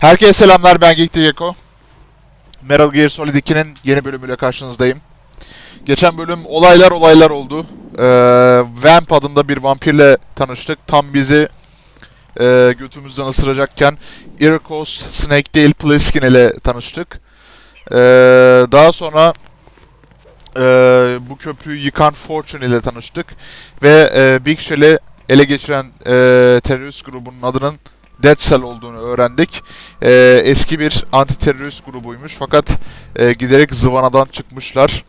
Herkese selamlar ben Geek Gecko. Metal Gear Solid 2'nin yeni bölümüyle karşınızdayım. Geçen bölüm olaylar olaylar oldu. Ee, Vamp adında bir vampirle tanıştık. Tam bizi e, götümüzden ısıracakken Irkos Snake değil Plissken ile tanıştık. Ee, daha sonra e, bu köprüyü yıkan Fortune ile tanıştık. Ve e, Big Shell'i ele geçiren e, terörist grubunun adının Dead Cell olduğunu öğrendik. Ee, eski bir anti terörist grubuymuş fakat e, giderek zıvanadan çıkmışlar.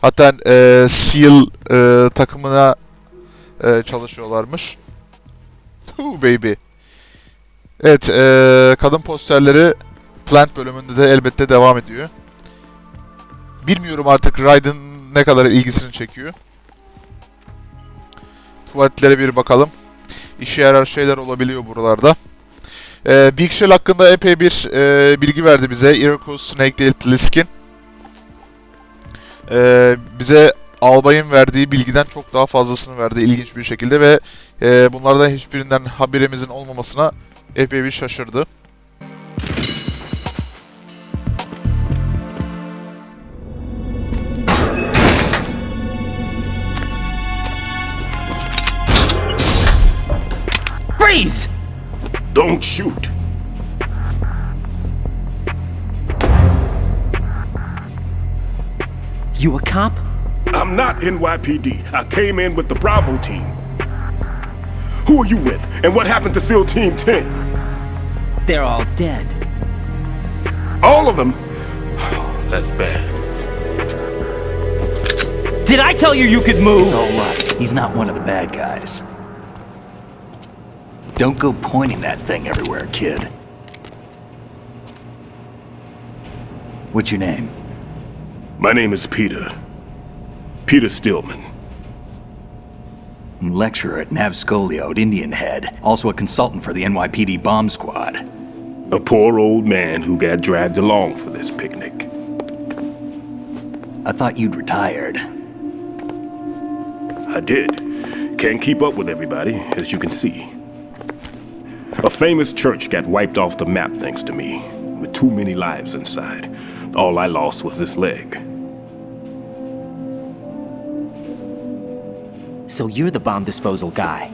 Hatta e, SEAL e, takımına e, çalışıyorlarmış. Hoo baby. Evet, e, kadın posterleri Plant bölümünde de elbette devam ediyor. Bilmiyorum artık Raiden ne kadar ilgisini çekiyor. Tuvaletlere bir bakalım. İşe yarar şeyler olabiliyor buralarda. Ee, Big Shell hakkında epey bir e, bilgi verdi bize. Iroquois Snake değil Plissken. Ee, bize albayın verdiği bilgiden çok daha fazlasını verdi ilginç bir şekilde ve e, bunlardan hiçbirinden haberimizin olmamasına epey bir şaşırdı. Freeze! Don't shoot. You a cop? I'm not NYPD. I came in with the Bravo team. Who are you with? And what happened to SEAL Team 10? They're all dead. All of them? That's bad. Did I tell you you could move? It's all right. He's not one of the bad guys. Don't go pointing that thing everywhere, kid. What's your name? My name is Peter. Peter Stillman. I'm lecturer at Navscolio at Indian Head, also a consultant for the NYPD bomb squad. A poor old man who got dragged along for this picnic. I thought you'd retired. I did. Can't keep up with everybody, as you can see. A famous church got wiped off the map thanks to me, with too many lives inside. All I lost was this leg. So you're the bomb disposal guy.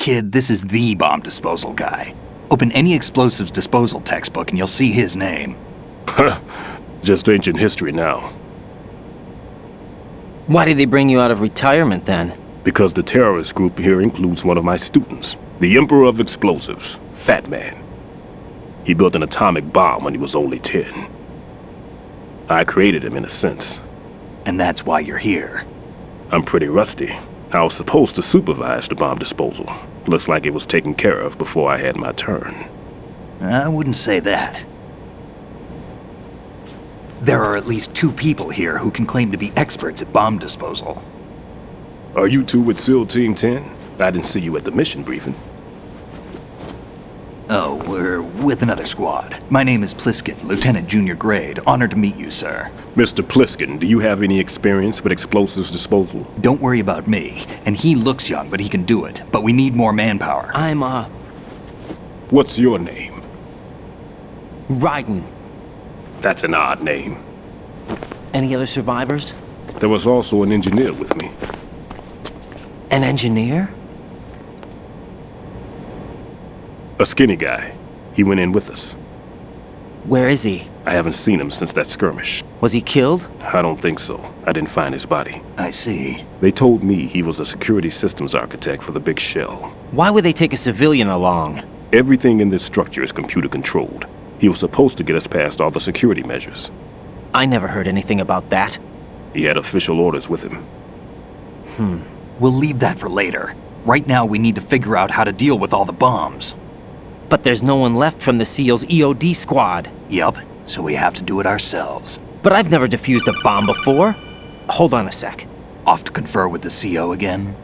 Kid, this is the bomb disposal guy. Open any explosives disposal textbook and you'll see his name. Just ancient history now. Why did they bring you out of retirement then? Because the terrorist group here includes one of my students, the Emperor of Explosives, Fat Man. He built an atomic bomb when he was only 10. I created him in a sense. And that's why you're here. I'm pretty rusty. I was supposed to supervise the bomb disposal. Looks like it was taken care of before I had my turn. I wouldn't say that. There are at least two people here who can claim to be experts at bomb disposal. Are you two with SEAL Team 10? I didn't see you at the mission briefing. Oh, we're with another squad. My name is Pliskin, Lieutenant Junior Grade. Honored to meet you, sir. Mr. Pliskin, do you have any experience with explosives disposal? Don't worry about me. And he looks young, but he can do it. But we need more manpower. I'm, uh, What's your name? Raiden. That's an odd name. Any other survivors? There was also an engineer with me. An engineer? A skinny guy. He went in with us. Where is he? I haven't seen him since that skirmish. Was he killed? I don't think so. I didn't find his body. I see. They told me he was a security systems architect for the big shell. Why would they take a civilian along? Everything in this structure is computer controlled. He was supposed to get us past all the security measures. I never heard anything about that. He had official orders with him. Hmm. We'll leave that for later. Right now, we need to figure out how to deal with all the bombs. But there's no one left from the SEAL's EOD squad. Yup, so we have to do it ourselves. But I've never defused a bomb before. Hold on a sec. Off to confer with the CO again?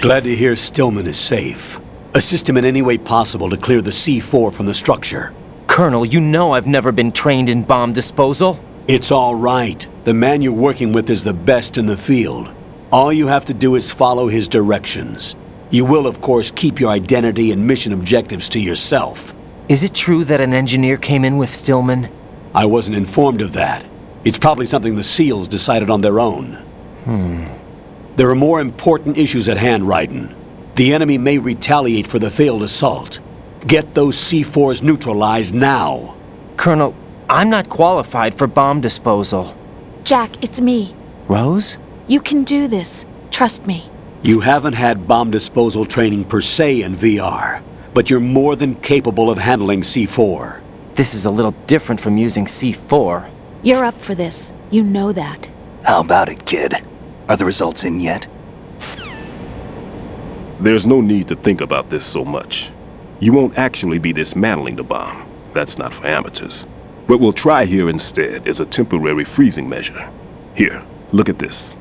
Glad to hear Stillman is safe. Assist him in any way possible to clear the C4 from the structure. Colonel, you know I've never been trained in bomb disposal. It's all right. The man you're working with is the best in the field. All you have to do is follow his directions. You will, of course, keep your identity and mission objectives to yourself. Is it true that an engineer came in with Stillman? I wasn't informed of that. It's probably something the SEALs decided on their own. Hmm. There are more important issues at hand, Raiden. The enemy may retaliate for the failed assault. Get those C4s neutralized now. Colonel, I'm not qualified for bomb disposal. Jack, it's me. Rose? You can do this. Trust me. You haven't had bomb disposal training per se in VR, but you're more than capable of handling C4. This is a little different from using C4. You're up for this. You know that. How about it, kid? Are the results in yet? There's no need to think about this so much. You won't actually be dismantling the bomb. That's not for amateurs. What we'll try here instead is a temporary freezing measure. Here, look at this.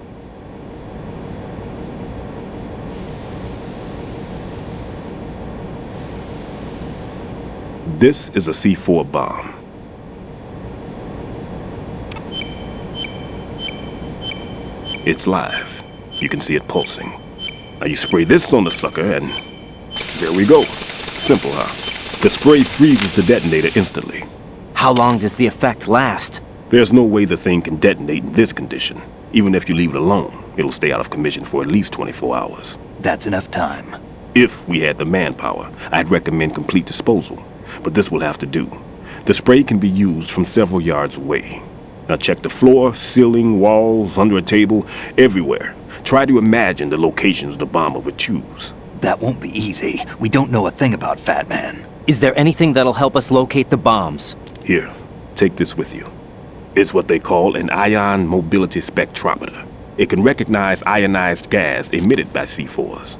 This is a C4 bomb. It's live. You can see it pulsing. Now you spray this on the sucker and there we go. Simple, huh? The spray freezes the detonator instantly. How long does the effect last? There's no way the thing can detonate in this condition. Even if you leave it alone, it'll stay out of commission for at least 24 hours. That's enough time. If we had the manpower, I'd recommend complete disposal. But this will have to do. The spray can be used from several yards away. Now check the floor, ceiling, walls, under a table, everywhere. Try to imagine the locations the bomber would choose. That won't be easy. We don't know a thing about Fat Man. Is there anything that'll help us locate the bombs? Here, take this with you. It's what they call an ion mobility spectrometer. It can recognize ionized gas emitted by C4s.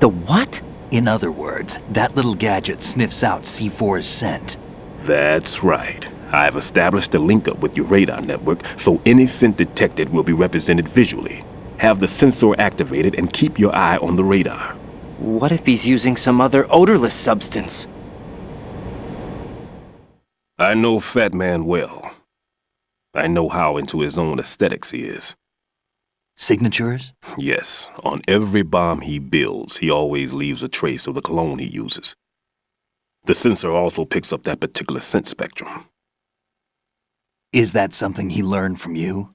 The what? In other words, that little gadget sniffs out C4's scent. That's right. I've established a link up with your radar network, so any scent detected will be represented visually. Have the sensor activated and keep your eye on the radar. What if he's using some other odorless substance? I know Fat Man well. I know how into his own aesthetics he is. Signatures? Yes, on every bomb he builds, he always leaves a trace of the cologne he uses. The sensor also picks up that particular scent spectrum. Is that something he learned from you?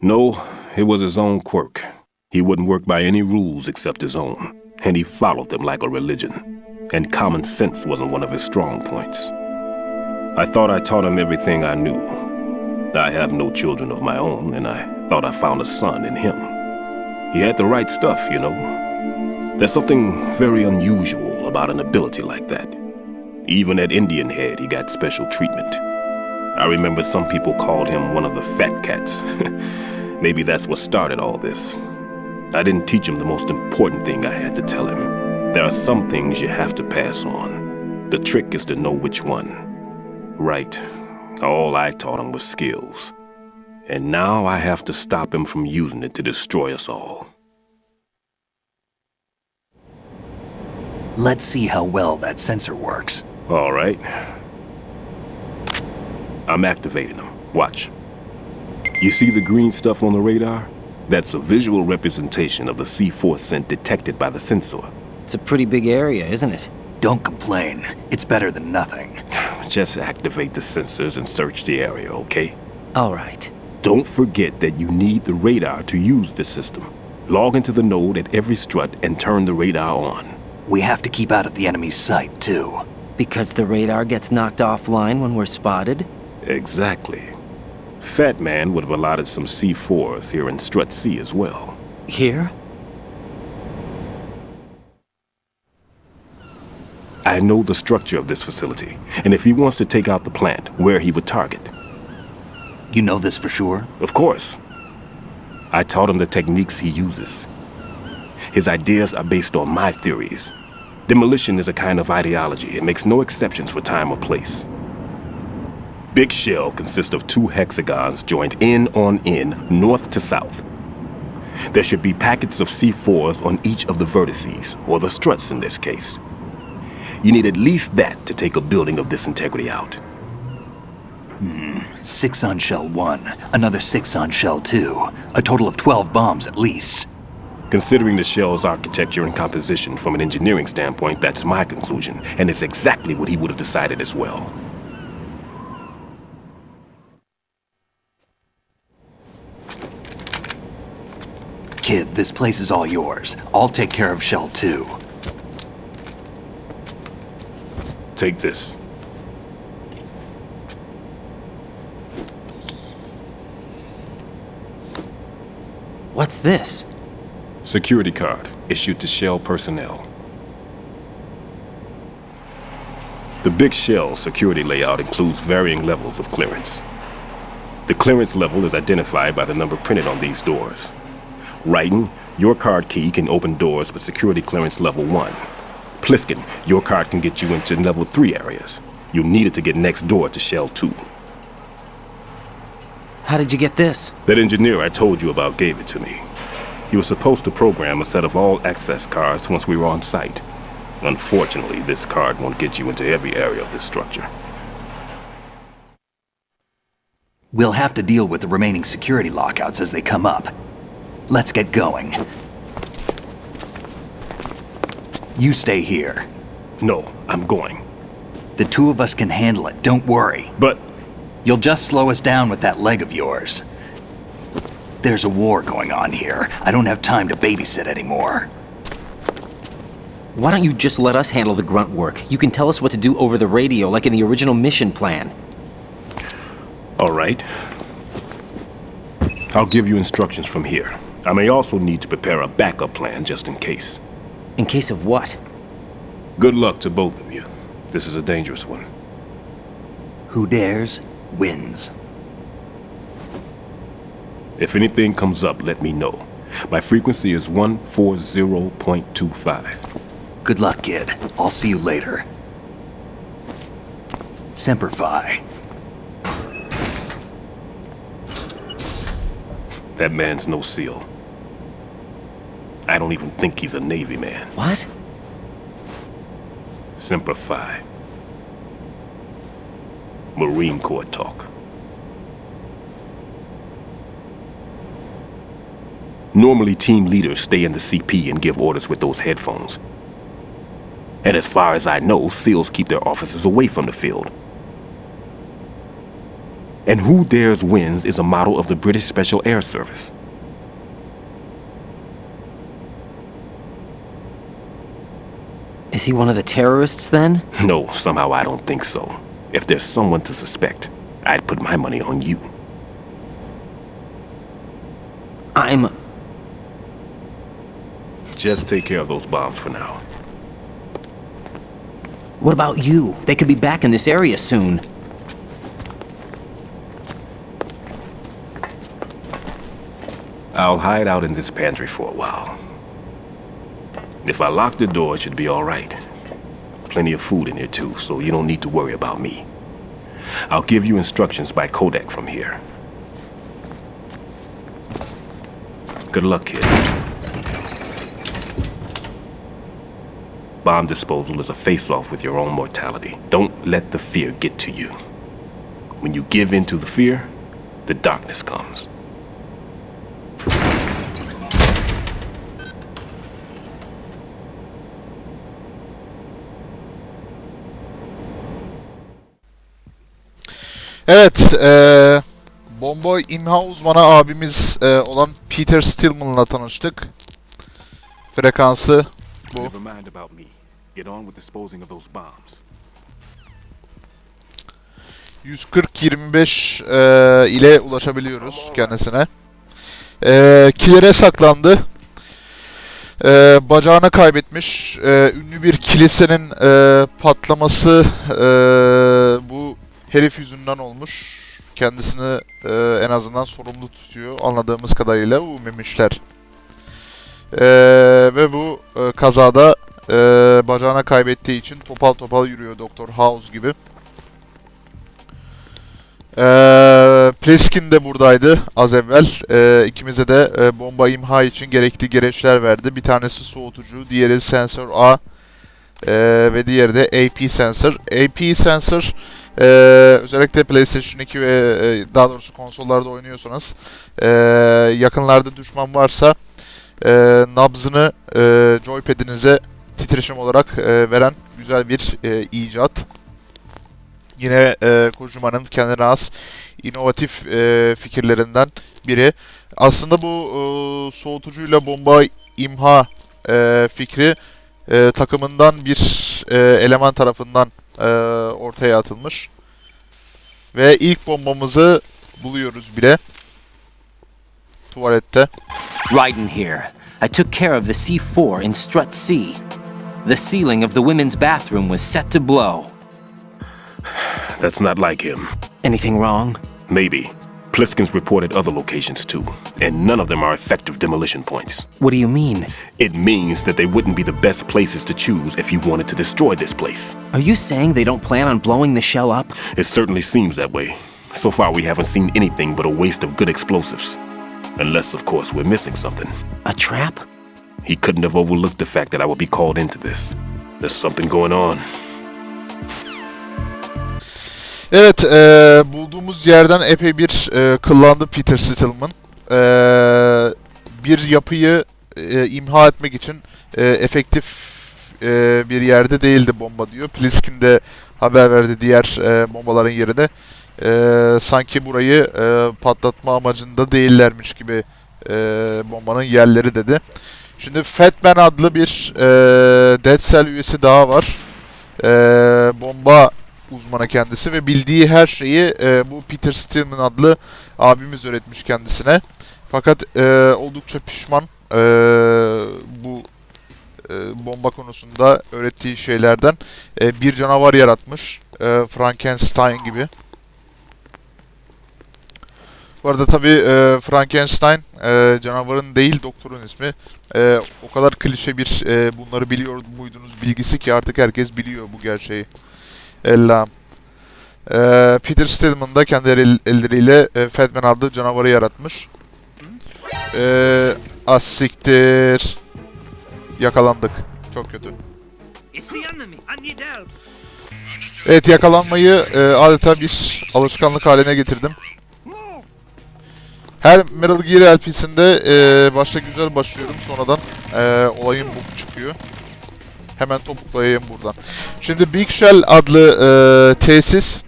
No, it was his own quirk. He wouldn't work by any rules except his own, and he followed them like a religion. And common sense wasn't one of his strong points. I thought I taught him everything I knew. I have no children of my own, and I thought I found a son in him. He had the right stuff, you know. There's something very unusual about an ability like that. Even at Indian Head, he got special treatment. I remember some people called him one of the fat cats. Maybe that's what started all this. I didn't teach him the most important thing I had to tell him. There are some things you have to pass on. The trick is to know which one. Right. All I taught him was skills. And now I have to stop him from using it to destroy us all. Let's see how well that sensor works. All right. I'm activating them. Watch. You see the green stuff on the radar? That's a visual representation of the C4 scent detected by the sensor. It's a pretty big area, isn't it? Don't complain. It's better than nothing. Just activate the sensors and search the area, okay? All right. Don't forget that you need the radar to use this system. Log into the node at every strut and turn the radar on. We have to keep out of the enemy's sight, too. Because the radar gets knocked offline when we're spotted? Exactly. Fat Man would have allotted some C4s here in Strut C as well. Here? I know the structure of this facility, and if he wants to take out the plant, where he would target. You know this for sure? Of course. I taught him the techniques he uses. His ideas are based on my theories. Demolition is a kind of ideology. It makes no exceptions for time or place. Big Shell consists of two hexagons joined end on end, north to south. There should be packets of C4s on each of the vertices, or the struts in this case. You need at least that to take a building of this integrity out. Hmm, six on shell one, another six on shell two. A total of 12 bombs at least. Considering the shell's architecture and composition from an engineering standpoint, that's my conclusion, and it's exactly what he would have decided as well. Kid, this place is all yours. I'll take care of shell too. Take this. What's this? Security card issued to Shell personnel. The Big Shell security layout includes varying levels of clearance. The clearance level is identified by the number printed on these doors. Writing, your card key can open doors with security clearance level 1. Pliskin, your card can get you into level 3 areas. You'll need it to get next door to Shell 2. How did you get this? That engineer I told you about gave it to me. He was supposed to program a set of all access cards once we were on site. Unfortunately, this card won't get you into every area of this structure. We'll have to deal with the remaining security lockouts as they come up. Let's get going. You stay here. No, I'm going. The two of us can handle it, don't worry. But You'll just slow us down with that leg of yours. There's a war going on here. I don't have time to babysit anymore. Why don't you just let us handle the grunt work? You can tell us what to do over the radio, like in the original mission plan. all right. I'll give you instructions from here. I may also need to prepare a backup plan just in case. In case of what? Good luck to both of you. This is a dangerous one. Who dares, wins. If anything comes up, let me know. My frequency is 140.25. Good luck, kid. I'll see you later. Semper Fi. That man's no SEAL. I don't even think he's a Navy man. What? Simplify. Marine Corps talk. Normally, team leaders stay in the CP and give orders with those headphones. And as far as I know, SEALs keep their officers away from the field. And Who Dares Wins is a model of the British Special Air Service. Is he one of the terrorists then? No, somehow I don't think so. If there's someone to suspect, I'd put my money on you. I'm. Just take care of those bombs for now. What about you? They could be back in this area soon. I'll hide out in this pantry for a while. If I lock the door, it should be all right. Plenty of food in here too, so you don't need to worry about me. I'll give you instructions by Kodak from here. Good luck, kid. Bomb disposal is a face-off with your own mortality. Don't let the fear get to you. When you give in to the fear, the darkness comes. Evet, eee bomba imha uzmanı abimiz eee, olan Peter Stillman'la tanıştık. Frekansı bu. Get on with disposing of those bombs. 140-25 eee, ile ulaşabiliyoruz kendisine. Eee kilere saklandı. Eee, bacağını kaybetmiş. Eee, ünlü bir kilisenin eee, patlaması eee, bu herif yüzünden olmuş. Kendisini eee, en azından sorumlu tutuyor anladığımız kadarıyla bu memişler. Eee, ve bu eee, kazada eee, bacağını kaybettiği için topal topal yürüyor Doktor House gibi. Ee, Pleskin de buradaydı az evvel. Ee, ikimize de e, bomba imha için gerekli gereçler verdi. Bir tanesi soğutucu, diğeri sensör A ee, ve diğeri de AP sensör. AP sensör Ee, özellikle PlayStation 2 ve e, daha doğrusu konsollarda oynuyorsanız e, yakınlarda düşman varsa e, nabzını e, joypad'inize titreşim olarak e, veren güzel bir e, icat. Yine e, Kojima'nın kendine has inovatif e, fikirlerinden biri. Aslında bu e, soğutucuyla bomba imha e, fikri e, takımından bir e, eleman tarafından e, ortaya atılmış. Ve ilk bombamızı buluyoruz bile. Tuvalette. Raiden here. I took care of the C4 in Strut C. The ceiling of the women's bathroom was set to blow. That's not like him. Anything wrong? Maybe. Pliskins reported other locations too, and none of them are effective demolition points. What do you mean? It means that they wouldn't be the best places to choose if you wanted to destroy this place. Are you saying they don't plan on blowing the shell up? It certainly seems that way. So far, we haven't seen anything but a waste of good explosives. Unless, of course, we're missing something. A trap? He couldn't have overlooked the fact that I would be called into this. There's something going on. Evet, e, bulduğumuz yerden epey bir e, kıllandı Peter Stillman. E, bir yapıyı e, imha etmek için e, efektif e, bir yerde değildi bomba diyor. Pliskin de haber verdi diğer e, bombaların yerine. E, sanki burayı e, patlatma amacında değillermiş gibi e, bombanın yerleri dedi. Şimdi Fatman adlı bir e, Dead Cell üyesi daha var. E, bomba uzmanı kendisi ve bildiği her şeyi e, bu Peter Stillman adlı abimiz öğretmiş kendisine. Fakat e, oldukça pişman e, bu e, bomba konusunda öğrettiği şeylerden E, bir canavar yaratmış. E, Frankenstein gibi. Bu arada tabi Frankenstein e, canavarın değil doktorun ismi. E, o kadar klişe bir e, bunları biliyor muydunuz bilgisi ki artık herkes biliyor bu gerçeği. Ellam. Ee, Peter Stillman da kendi el- elleriyle e, Fatman adlı canavarı yaratmış. Ee, az siktir. Yakalandık. Çok kötü. Evet yakalanmayı e, adeta bir alışkanlık haline getirdim. Her Metal Gear LP'sinde e, başta güzel başlıyorum sonradan e, olayın bu çıkıyor. Hemen topuklayayım buradan. Şimdi Big Shell adlı e, tesis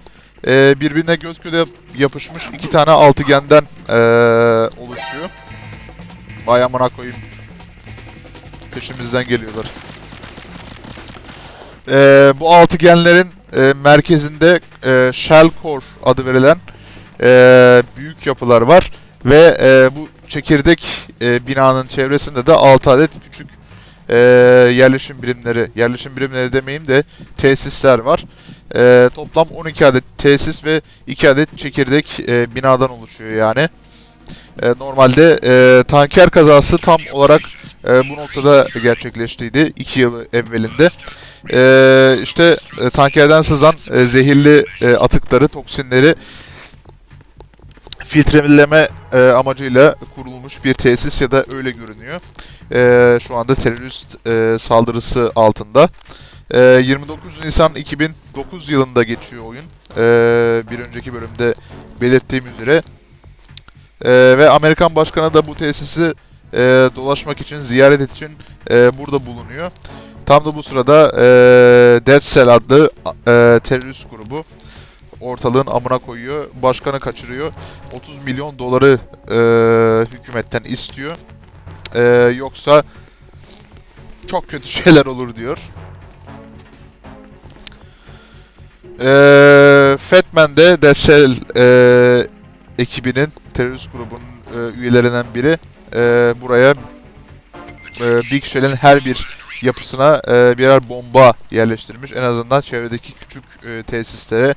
e, birbirine göz göze yapışmış iki tane altıgenden e, oluşuyor. Vay amına koyayım. Peşimizden geliyorlar. E, bu altıgenlerin e, merkezinde e, Shell Core adı verilen e, büyük yapılar var. Ve e, bu çekirdek e, binanın çevresinde de 6 adet küçük e, yerleşim birimleri, yerleşim birimleri demeyeyim de tesisler var. E, toplam 12 adet tesis ve 2 adet çekirdek e, binadan oluşuyor yani. E, normalde e, tanker kazası tam olarak e, bu noktada gerçekleştiydi 2 yıl evvelinde. E, işte e, tankerden sızan e, zehirli e, atıkları, toksinleri filtreleme e, amacıyla kurulmuş bir tesis ya da öyle görünüyor. E, şu anda terörist e, saldırısı altında. E, 29 Nisan 2009 yılında geçiyor oyun. E, bir önceki bölümde belirttiğim üzere. E, ve Amerikan başkanı da bu tesisi e, dolaşmak için, ziyaret için e, burada bulunuyor. Tam da bu sırada e, Dead Cell adlı e, terörist grubu ortalığın amına koyuyor. Başkanı kaçırıyor. 30 milyon doları e, hükümetten istiyor. E, yoksa çok kötü şeyler olur diyor. E, Fatman de Desel e, ekibinin terörist grubunun e, üyelerinden biri e, buraya e, Big Shell'in her bir yapısına e, birer bomba yerleştirmiş. En azından çevredeki küçük e, tesislere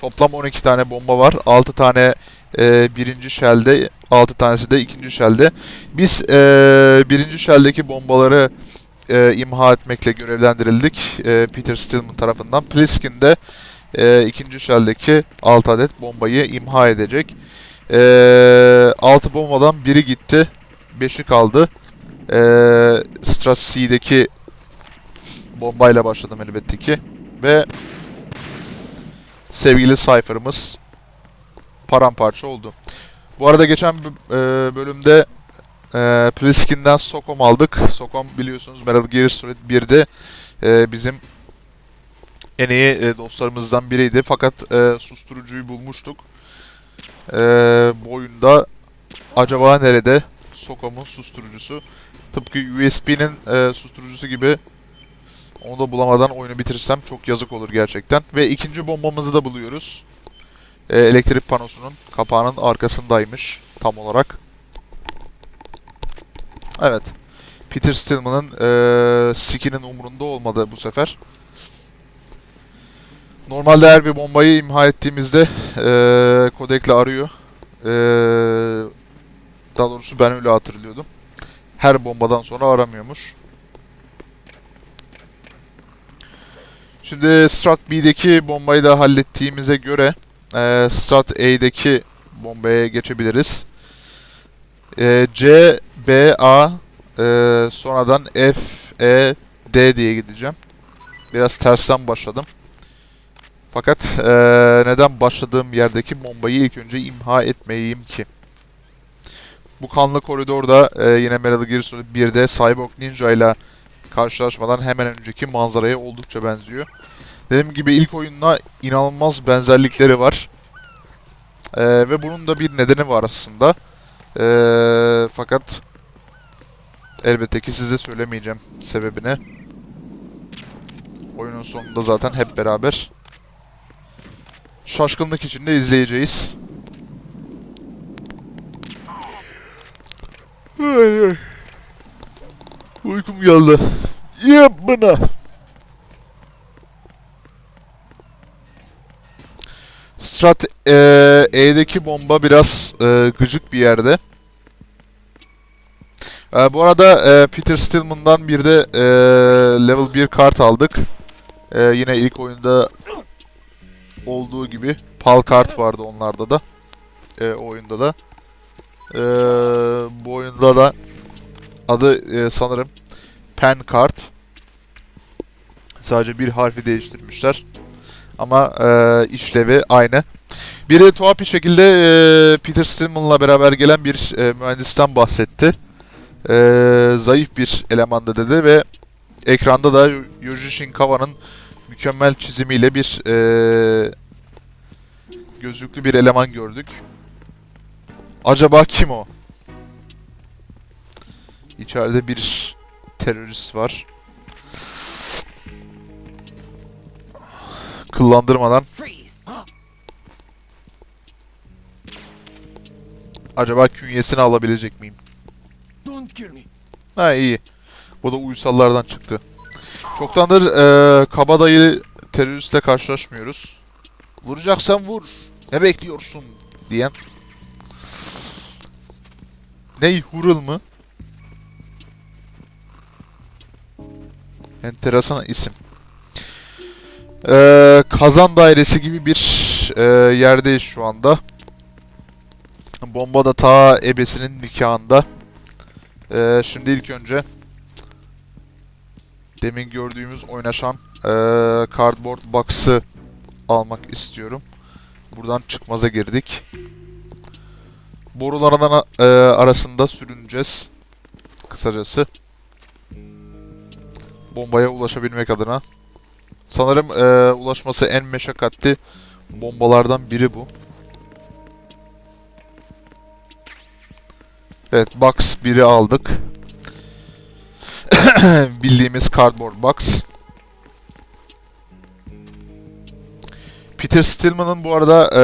Toplam 12 tane bomba var. 6 tane e, birinci shell'de, 6 tanesi de ikinci shell'de. Biz e, birinci shell'deki bombaları e, imha etmekle görevlendirildik e, Peter Stillman tarafından. Pliskin de e, ikinci shell'deki 6 adet bombayı imha edecek. E, 6 bombadan biri gitti, 5'i kaldı. E, Strat C'deki bombayla başladım elbette ki. Ve sevgili Cypher'ımız paramparça oldu. Bu arada geçen e, bölümde e, Pliskin'den Sokom aldık. Sokom biliyorsunuz Metal Gear Solid 1'de e, bizim en iyi e, dostlarımızdan biriydi. Fakat susturucuyu bulmuştuk. E, bu oyunda acaba nerede Sokom'un susturucusu? Tıpkı USB'nin susturucusu gibi onu da bulamadan oyunu bitirirsem çok yazık olur gerçekten. Ve ikinci bombamızı da buluyoruz. E, elektrik panosunun kapağının arkasındaymış tam olarak. Evet. Peter Stillman'ın e, skinin umurunda olmadı bu sefer. Normalde her bir bombayı imha ettiğimizde e, kodekle arıyor. E, daha doğrusu ben öyle hatırlıyordum. Her bombadan sonra aramıyormuş. Şimdi Strat B'deki bombayı da hallettiğimize göre e, Strat A'deki bombaya geçebiliriz. E, C, B, A e, sonradan F, E, D diye gideceğim. Biraz tersten başladım. Fakat e, neden başladığım yerdeki bombayı ilk önce imha etmeyeyim ki? Bu kanlı koridorda e, yine Metal Gear Solid 1'de Cyborg Ninja ile karşılaşmadan hemen önceki manzaraya oldukça benziyor. Dediğim gibi ilk oyunla inanılmaz benzerlikleri var. E, ve bunun da bir nedeni var aslında. E, fakat elbette ki size söylemeyeceğim sebebini. Oyunun sonunda zaten hep beraber şaşkınlık içinde izleyeceğiz. Uykum geldi. Yap bana. Strat eee, E'deki bomba biraz eee, gıcık bir yerde. Eee, bu arada eee, Peter Stillman'dan bir de eee, level 1 kart aldık. Eee, yine ilk oyunda olduğu gibi pal kart vardı onlarda da. O oyunda da. Eee, bu oyunda da adı eee, sanırım pen kart. Sadece bir harfi değiştirmişler. Ama eee, işlevi aynı. Biri tuhaf bir şekilde eee, Peter Stillman'la beraber gelen bir eee, mühendisten bahsetti. Eee, zayıf bir elemandı dedi ve ekranda da Yoji Shinkawa'nın mükemmel çizimiyle bir eee, gözlüklü bir eleman gördük. Acaba kim o? İçeride bir terörist var. Kıllandırmadan. Acaba künyesini alabilecek miyim? Ha iyi. Bu da uysallardan çıktı. Çoktandır eee kabadayı teröristle karşılaşmıyoruz. Vuracaksan vur. Ne bekliyorsun? diyen. Ney Hurul mu? Enteresan isim. Ee, kazan dairesi gibi bir e, yerdeyiz şu anda. Bomba da ta ebesinin nikahında. Ee, şimdi ilk önce demin gördüğümüz oynaşan e, cardboard box'ı almak istiyorum. Buradan çıkmaza girdik. Boruların e, arasında sürüneceğiz. Kısacası. Bombaya ulaşabilmek adına. Sanırım e, ulaşması en meşakkatli bombalardan biri bu. Evet, box 1'i aldık. Bildiğimiz cardboard box. Peter Stillman'ın bu arada e,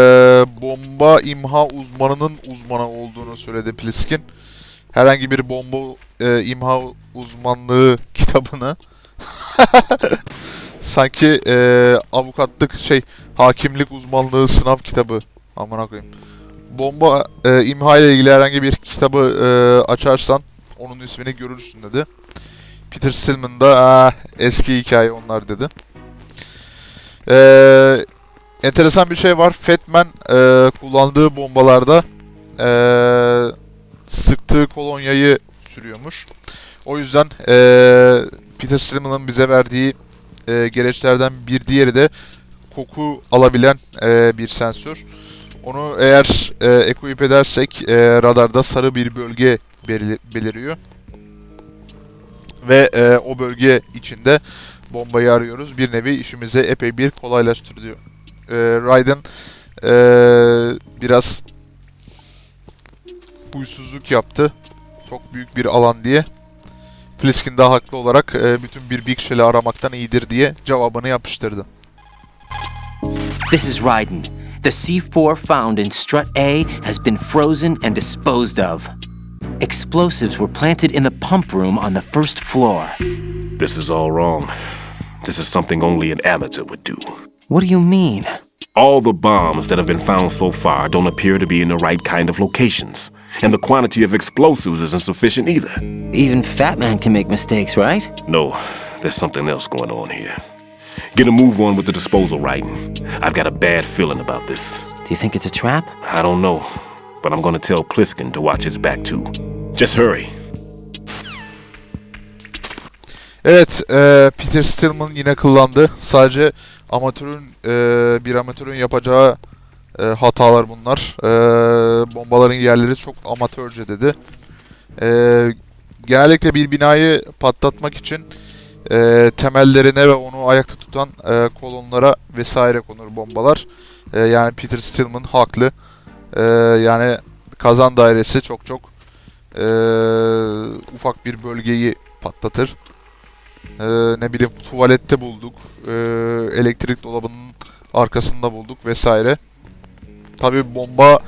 bomba imha uzmanının uzmanı olduğunu söyledi Pliskin. Herhangi bir bomba e, imha uzmanlığı kitabını sanki e, avukatlık şey hakimlik uzmanlığı sınav kitabı amına koyayım. Bomba e, imha ile ilgili herhangi bir kitabı e, açarsan onun ismini görürsün dedi. Peter Stillman da "Ah, eski hikaye onlar dedi. Eee enteresan bir şey var. Fatman e, kullandığı bombalarda e, sıktığı kolonyayı sürüyormuş. O yüzden e, Peter Stillman'ın bize verdiği e, gereçlerden bir diğeri de koku alabilen e, bir sensör. Onu eğer e, equip edersek e, radarda sarı bir bölge beli- beliriyor. Ve e, o bölge içinde bombayı arıyoruz. Bir nevi işimizi epey bir kolaylaştırıyor. E, Raiden e, biraz huysuzluk yaptı. Çok büyük bir alan diye. Pliskin daha haklı olarak e, bütün bir Big Shell'i aramaktan iyidir diye cevabını yapıştırdı. This is Raiden. The C4 found in Strut A has been frozen and disposed of. Explosives were planted in the pump room on the first floor. This is all wrong. This is something only an amateur would do. What do you mean? All the bombs that have been found so far don't appear to be in the right kind of locations. And the quantity of explosives isn't sufficient either. Even Fat Man can make mistakes, right? No, there's something else going on here. Get a move on with the disposal, Raiden. I've got a bad feeling about this. Do you think it's a trap? I don't know, but I'm gonna tell Pliskin to watch his back too. Just hurry. Evet, e, Peter Stillman yine kullandı. Sadece amatörün e, bir amatörün yapacağı e, hatalar bunlar. E, bombaların yerleri çok amatörce dedi. E, genellikle bir binayı patlatmak için e, temellerine ve onu ayakta tutan e, kolonlara vesaire konur bombalar. E, yani Peter Stillman haklı. E, yani kazan dairesi çok çok e, ufak bir bölgeyi patlatır. Ee, ne bileyim tuvalette bulduk. Ee, elektrik dolabının arkasında bulduk vesaire. Tabii bomba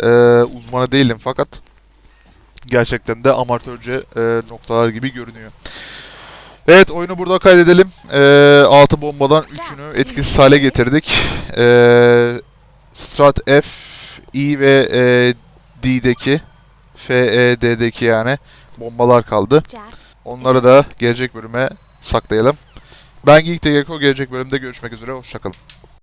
e, uzmanı değilim fakat gerçekten de amatörce e, noktalar gibi görünüyor. Evet oyunu burada kaydedelim. Ee, 6 bombadan 3'ünü etkisiz hale getirdik. Ee, Strat F, E ve e, D'deki F, E, D'deki yani bombalar kaldı. Onları da gelecek bölüme saklayalım. Ben Geek Gecko gelecek bölümde görüşmek üzere. Hoşçakalın.